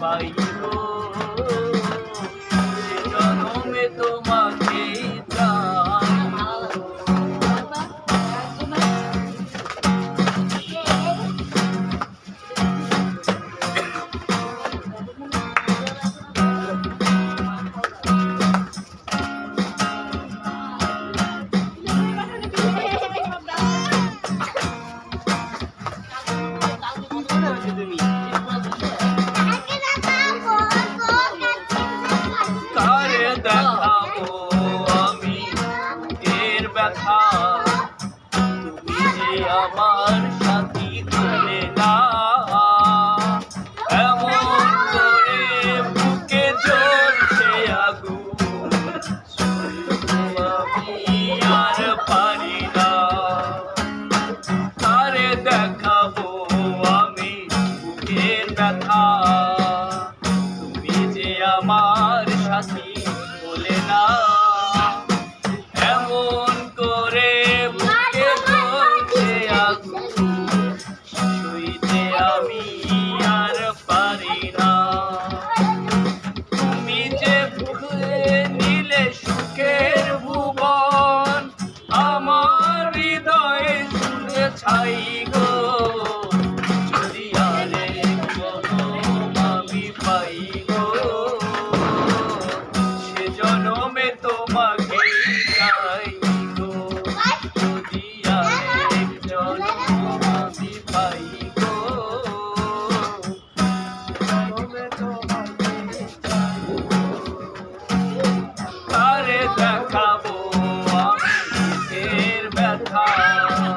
পাইব জনমে তোমাকেই আমার সাথী হলে না এমন করে বুকে জ্বলছে আগুন। আমি আর পারি না। কারে দেখাবো আমি বুকের ব্যথা। তুমি যে আমার সাথী বলে না। হৃদয়ে শুনে ছাই গো। ব্যথা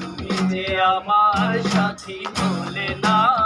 তুমি যে আমার সাথী বলে না।